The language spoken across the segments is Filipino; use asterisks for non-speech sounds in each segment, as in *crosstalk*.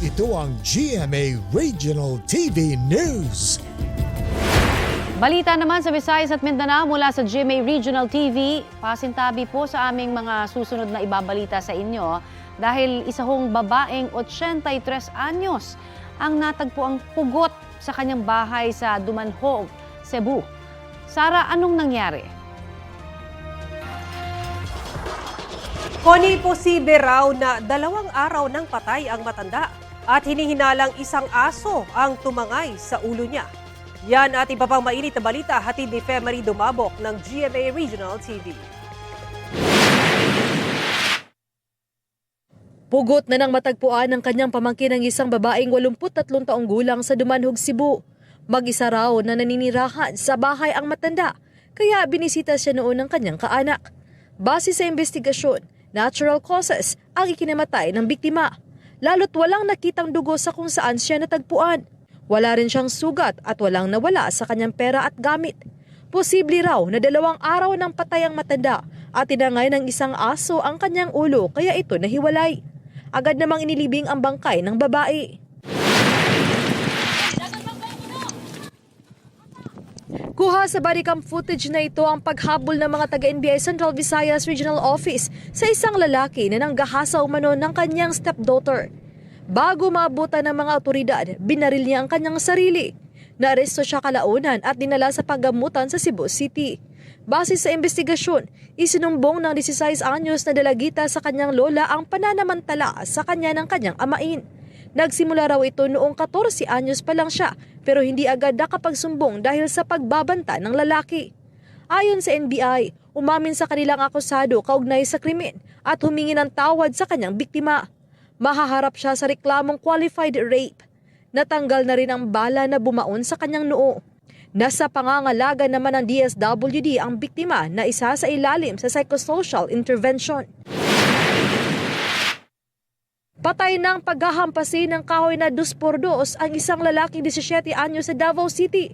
Ito ang GMA Regional TV News. Balita naman sa Visayas at Mindanao mula sa GMA Regional TV. Pasintabi po sa aming mga susunod na ibabalita sa inyo dahil isa hong babaeng 83 anyos ang natagpo ang pugot sa kanyang bahay sa Dumanhog, Cebu. Sara, anong nangyari? Koni posible raw na dalawang araw ng patay ang matanda at hinihinalang isang aso ang tumangay sa ulo niya. Yan at iba pang mainit na balita hatid ni Femary Dumabok ng GMA Regional TV. Pugot na nang matagpuan ng kanyang pamangkin ng isang babaeng 83 taong gulang sa Dumanhog, Cebu. Mag-isa raw na naninirahan sa bahay ang matanda, kaya binisita siya noon ng kanyang kaanak. Base sa investigasyon, natural causes ang ikinamatay ng biktima. Lalo't walang nakitang dugo sa kung saan siya natagpuan. Wala rin siyang sugat at walang nawala sa kanyang pera at gamit. Posible raw na dalawang araw ng patay ang matanda at tinangay ng isang aso ang kanyang ulo kaya ito nahiwalay. Agad namang inilibing ang bangkay ng babae. Kuha sa bodycam footage na ito ang paghabol ng mga taga-NBI Central Visayas Regional Office sa isang lalaki na nanggahasa umano ng kanyang stepdaughter. Bago maabutan ng mga otoridad, binaril niya ang kanyang sarili. Naaresto siya kalaunan at dinala sa paggamutan sa Cebu City. Base sa investigasyon, isinumbong ng 16 anyos na dalagita sa kanyang lola ang pananamantala sa kanya ng kanyang amain. Nagsimula raw ito noong 14 anyos pa lang siya pero hindi agad nakapagsumbong dahil sa pagbabanta ng lalaki. Ayon sa NBI, umamin sa kanilang akusado kaugnay sa krimen at humingi ng tawad sa kanyang biktima. Mahaharap siya sa reklamong qualified rape. Natanggal na rin ang bala na bumaon sa kanyang noo. Nasa pangangalaga naman ng DSWD ang biktima na isa sa ilalim sa psychosocial intervention. Patay ng paghahampasin ng kahoy na dos por dos ang isang lalaking 17 anyo sa Davao City.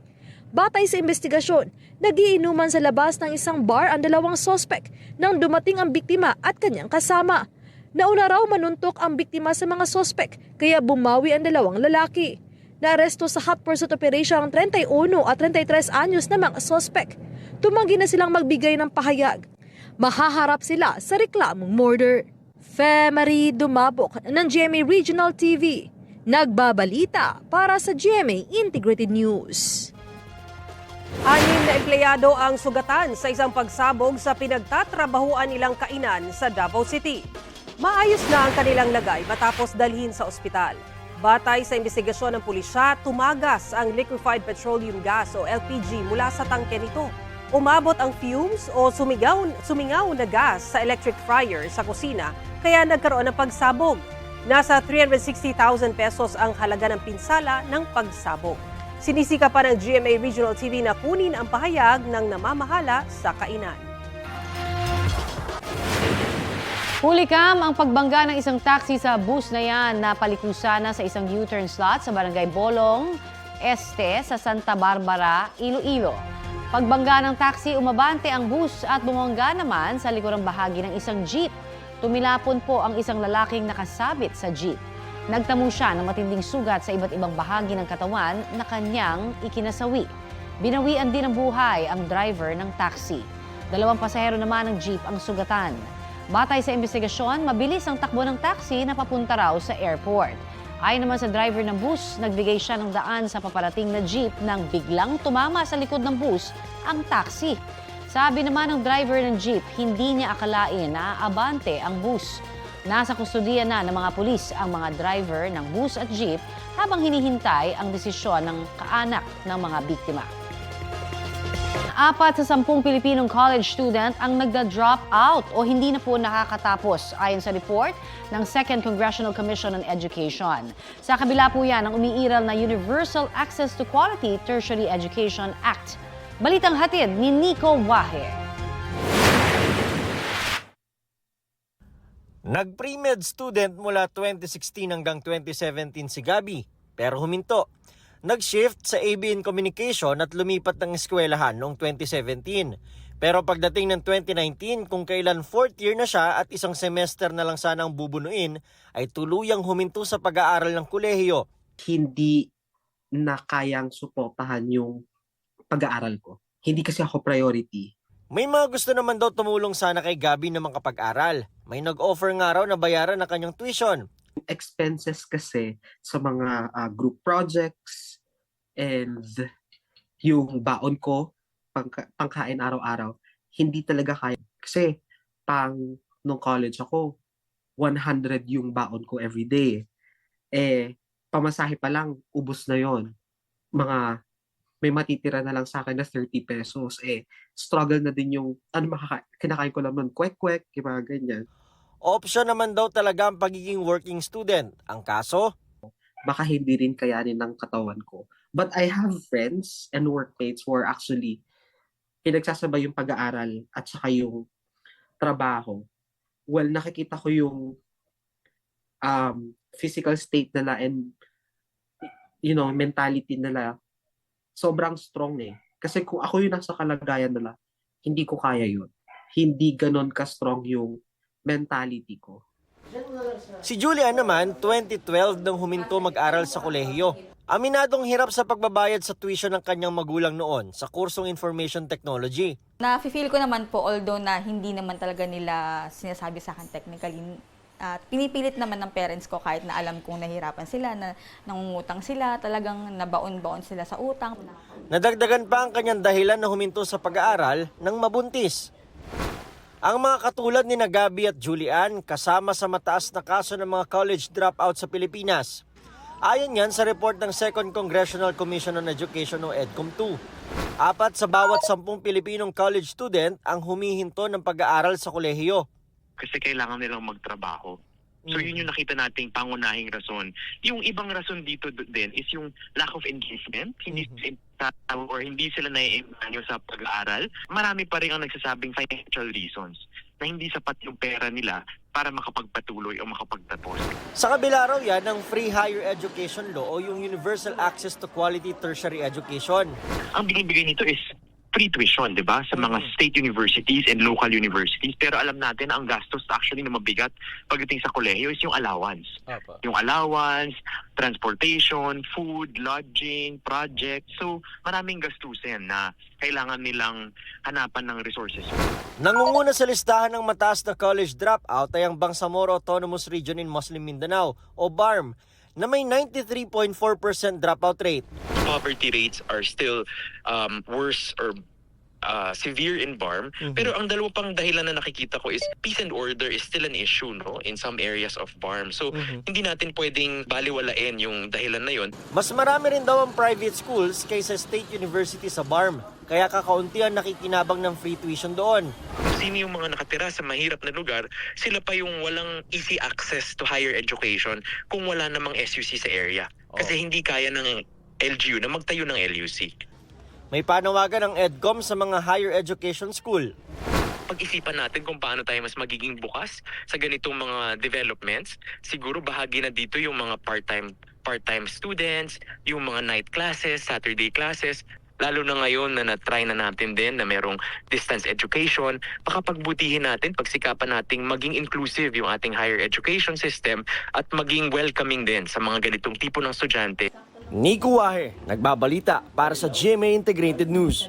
Batay sa investigasyon, nagiinuman sa labas ng isang bar ang dalawang sospek nang dumating ang biktima at kanyang kasama. Nauna raw manuntok ang biktima sa mga sospek kaya bumawi ang dalawang lalaki. Naaresto sa hot pursuit operation ang 31 at 33 anyos na mga sospek. Tumanggi na silang magbigay ng pahayag. Mahaharap sila sa reklamong murder. Femary Dumabok ng GMA Regional TV. Nagbabalita para sa GMA Integrated News. Anim na empleyado ang sugatan sa isang pagsabog sa pinagtatrabahuan nilang kainan sa Davao City. Maayos na ang kanilang lagay matapos dalhin sa ospital. Batay sa investigasyon ng pulisya, tumagas ang liquefied petroleum gas o LPG mula sa tangke nito. Umabot ang fumes o sumigaw, sumingaw na gas sa electric fryer sa kusina kaya nagkaroon ng pagsabog. Nasa 360,000 pesos ang halaga ng pinsala ng pagsabog. Sinisika pa ng GMA Regional TV na kunin ang pahayag ng namamahala sa kainan. Hulikam ang pagbangga ng isang taxi sa bus na yan na palikusa na sa isang U-turn slot sa Barangay Bolong, Este sa Santa Barbara, Iloilo. Pagbangga ng taxi, umabante ang bus at bumangga naman sa likurang bahagi ng isang jeep. Tumilapon po ang isang lalaking nakasabit sa jeep. Nagtamo siya ng matinding sugat sa iba't ibang bahagi ng katawan na kanyang ikinasawi. Binawian din ng buhay ang driver ng taxi. Dalawang pasahero naman ng jeep ang sugatan. Batay sa investigasyon, mabilis ang takbo ng taxi na papunta raw sa airport. Ayon naman sa driver ng bus, nagbigay siya ng daan sa paparating na jeep nang biglang tumama sa likod ng bus ang taxi. Sabi naman ng driver ng jeep, hindi niya akalain na abante ang bus. Nasa kustudiya na ng mga pulis ang mga driver ng bus at jeep habang hinihintay ang desisyon ng kaanak ng mga biktima. Apat sa sampung Pilipinong college student ang nagda-drop out o hindi na po nakakatapos ayon sa report ng Second Congressional Commission on Education. Sa kabila po yan ang umiiral na Universal Access to Quality Tertiary Education Act. Balitang hatid ni Nico Wahe. Nag-pre-med student mula 2016 hanggang 2017 si Gabi, pero huminto. Nag-shift sa ABN Communication at lumipat ng eskwelahan noong 2017. Pero pagdating ng 2019, kung kailan fourth year na siya at isang semester na lang sana ang bubunuin, ay tuluyang huminto sa pag-aaral ng kolehiyo. hindi na kayang suportahan yung pag-aaral ko. Hindi kasi ako priority. May mga gusto naman daw tumulong sana kay Gabi na makapag-aral. May nag-offer nga raw na bayaran na kanyang tuition. Expenses kasi sa mga ah, group projects and yung baon ko, pangka- pangkain araw-araw, hindi talaga kaya. Kasi pang nung college ako, 100 yung baon ko everyday. Eh, pamasahe pa lang, ubos na yon Mga may matitira na lang sa akin na 30 pesos. Eh, struggle na din yung, ano makaka- kinakain ko lang nun, kwek-kwek, yung mga ganyan. Option naman daw talaga ang pagiging working student. Ang kaso, baka hindi rin kayanin ng katawan ko. But I have friends and workmates who are actually pinagsasabay yung pag-aaral at saka yung trabaho. Well, nakikita ko yung um, physical state nila and you know, mentality nila sobrang strong eh. Kasi kung ako yung nasa kalagayan nila, hindi ko kaya yun. Hindi ganon ka-strong yung mentality ko. Si Julian naman, 2012 nang huminto mag-aral sa kolehiyo. Aminadong hirap sa pagbabayad sa tuition ng kanyang magulang noon sa kursong Information Technology. Na-feel ko naman po, although na hindi naman talaga nila sinasabi sa akin technically, at pinipilit naman ng parents ko kahit na alam kong nahirapan sila, na nangungutang sila, talagang nabaon-baon sila sa utang. Nadagdagan pa ang kanyang dahilan na huminto sa pag-aaral ng mabuntis. Ang mga katulad ni na Gabi at Julian kasama sa mataas na kaso ng mga college dropout sa Pilipinas. Ayon yan sa report ng Second Congressional Commission on Education o EDCOM 2. Apat sa bawat sampung Pilipinong college student ang humihinto ng pag-aaral sa kolehiyo. Kasi kailangan nilang magtrabaho. So yun yung nakita nating pangunahing rason. Yung ibang rason dito din is yung lack of engagement, hindi sila or hindi sila naiinganyo sa pag-aaral. Marami pa rin ang nagsasabing financial reasons na hindi sapat yung pera nila para makapagpatuloy o makapagtapos. Sa kabila raw yan ng Free Higher Education Law o yung Universal Access to Quality Tertiary Education. Ang binibigay nito is free tuition, di ba? Sa mga state universities and local universities. Pero alam natin na ang gastos actually na mabigat pagdating sa kolehiyo is yung allowance. Yung allowance, transportation, food, lodging, project. So maraming gastusin na kailangan nilang hanapan ng resources. Nangunguna sa listahan ng mataas na college dropout ay ang Bangsamoro Autonomous Region in Muslim Mindanao o BARM na may 93.4% dropout rate. poverty rates are still um, worse or uh, severe in BARM. Pero ang dalawa pang dahilan na nakikita ko is peace and order is still an issue no in some areas of BARM. So hindi natin pwedeng baliwalain yung dahilan na yon. Mas marami rin daw ang private schools kaysa state university sa BARM. Kaya kakaunti ang nakikinabang ng free tuition doon. Sino yung mga nakatira sa mahirap na lugar, sila pa yung walang easy access to higher education kung wala namang SUC sa area. Kasi hindi kaya ng LGU na magtayo ng LUC. May panawagan ng EDCOM sa mga higher education school. pag-isipan natin kung paano tayo mas magiging bukas sa ganitong mga developments. Siguro bahagi na dito yung mga part-time part-time students, yung mga night classes, Saturday classes, lalo na ngayon na na-try na natin din na merong distance education, baka pagbutihin natin, pagsikapan nating maging inclusive yung ating higher education system at maging welcoming din sa mga ganitong tipo ng estudyante. Nico Wahe, nagbabalita para sa GMA Integrated News.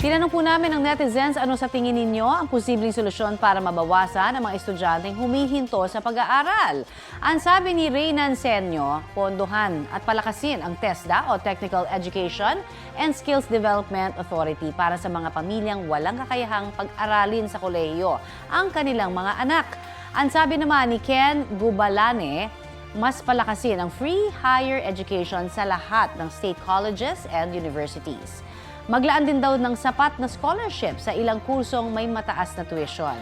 Tinanong po namin ng netizens ano sa tingin ninyo ang posibleng solusyon para mabawasan ang mga estudyanteng humihinto sa pag-aaral. Ang sabi ni Reynan Senyo, pondohan at palakasin ang TESDA o Technical Education and Skills Development Authority para sa mga pamilyang walang kakayahang pag-aralin sa kolehiyo ang kanilang mga anak. Ang sabi naman ni Ken Gubalane, mas palakasin ang free higher education sa lahat ng state colleges and universities. Maglaan din daw ng sapat na scholarship sa ilang kursong may mataas na tuition.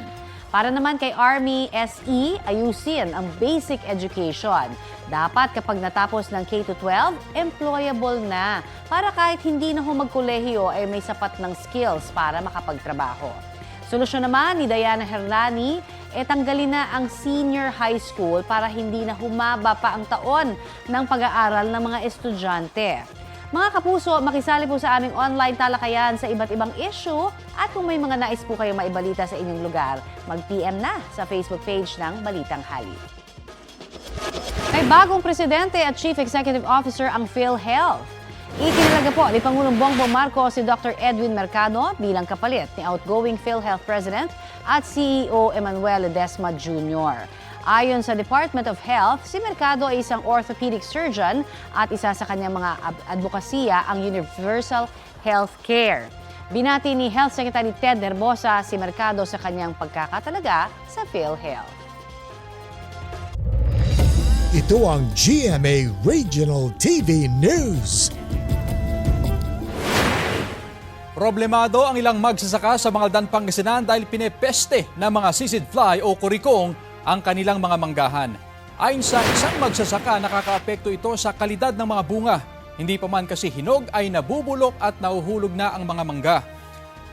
Para naman kay Army SE, ayusin ang basic education. Dapat kapag natapos ng K-12, employable na para kahit hindi na humagkolehiyo ay may sapat ng skills para makapagtrabaho. Solusyon naman ni Diana Hernani, eh tanggalin na ang senior high school para hindi na humaba pa ang taon ng pag-aaral ng mga estudyante. Mga kapuso, makisali po sa aming online talakayan sa iba't ibang issue at kung may mga nais po kayo maibalita sa inyong lugar, mag-PM na sa Facebook page ng Balitang Hali. May bagong presidente at chief executive officer ang PhilHealth. Itinalaga po ni Pangulong Bongbong Marcos si Dr. Edwin Mercado bilang kapalit ni outgoing PhilHealth President at CEO Emmanuel Ledesma Jr. Ayon sa Department of Health, si Mercado ay isang orthopedic surgeon at isa sa kanyang mga advokasya ang Universal Health Care. Binati ni Health Secretary Ted Herbosa si Mercado sa kanyang pagkakatalaga sa PhilHealth. Ito ang GMA Regional TV News. Problemado ang ilang magsasaka sa mga Pangasinan dahil pinepeste ng mga sisid fly o kurikong ang kanilang mga manggahan. Ayon sa isang magsasaka, nakakaapekto ito sa kalidad ng mga bunga. Hindi pa man kasi hinog ay nabubulok at nahuhulog na ang mga mangga.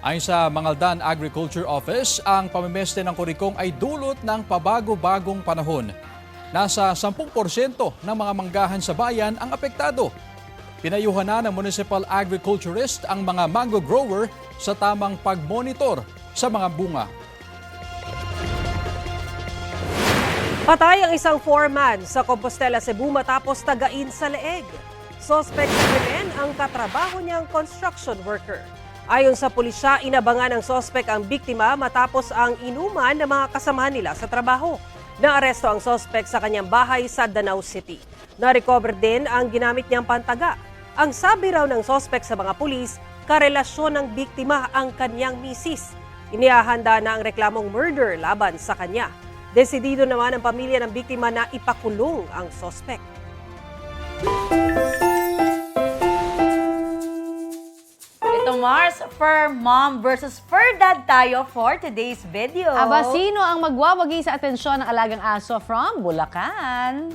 Ayon sa Mangaldan Agriculture Office, ang pamimeste ng kurikong ay dulot ng pabago-bagong panahon. Nasa 10% ng mga manggahan sa bayan ang apektado. Pinayuhan na ng municipal agriculturist ang mga mango grower sa tamang pag-monitor sa mga bunga. Patay ang isang foreman sa Compostela, Cebu matapos tagain sa leeg. Sospek sa ang katrabaho niyang construction worker. Ayon sa pulisya, inabangan ng sospek ang biktima matapos ang inuman ng mga kasamahan nila sa trabaho. Naaresto ang sospek sa kanyang bahay sa Danau City. Na-recover din ang ginamit niyang pantaga. Ang sabi raw ng sospek sa mga pulis, karelasyon ng biktima ang kanyang misis. Inihahanda na ang reklamong murder laban sa kanya. Desidido naman ang pamilya ng biktima na ipakulong ang sospek. Mars, Fur Mom versus Fur Dad tayo for today's video. Aba, sino ang magwawagi sa atensyon ng alagang aso from Bulacan?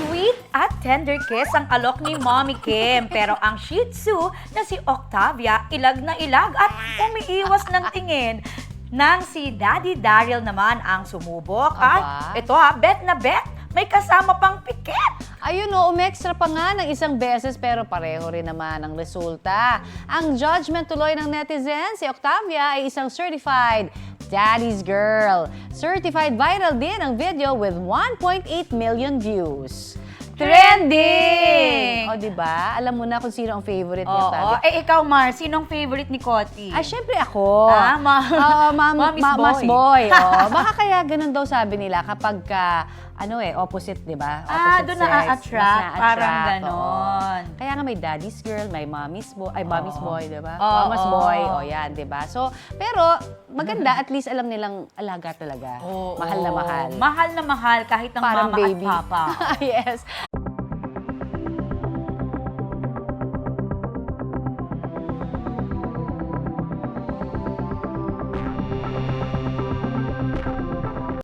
Sweet at tender kiss ang alok ni Mommy Kim. Pero ang Shih Tzu na si Octavia, ilag na ilag at umiiwas ng tingin. Nang si Daddy Daryl naman ang sumubok. Aba. At ito ha, bet na bet, may kasama pang pikit. Ayun o, umextra pa nga ng isang beses pero pareho rin naman ang resulta. Ang judgment tuloy ng netizen, si Octavia ay isang certified daddy's girl. Certified viral din ang video with 1.8 million views. Trending! O, di ba? Alam mo na kung sino ang favorite ni Oo, Octavia. eh ikaw Mars, sinong favorite ni Coti? Ah, syempre ako. Ah, ma- Oo, ma'am, *laughs* Mommy's ma- mas boy. boy. Oo. *laughs* Baka kaya ganun daw sabi nila kapag ka, ano eh, opposite, di ba? Ah, doon na-attract. Parang oo. ganon. Kaya nga may daddy's girl, may mommy's boy, ay mommy's boy, di ba? Oo. Mama's boy, o yan, di ba? So, pero maganda, at least alam nilang alaga talaga. Oo. mahal na mahal. Mahal na mahal kahit ng Parang mama baby. at papa. *laughs* yes.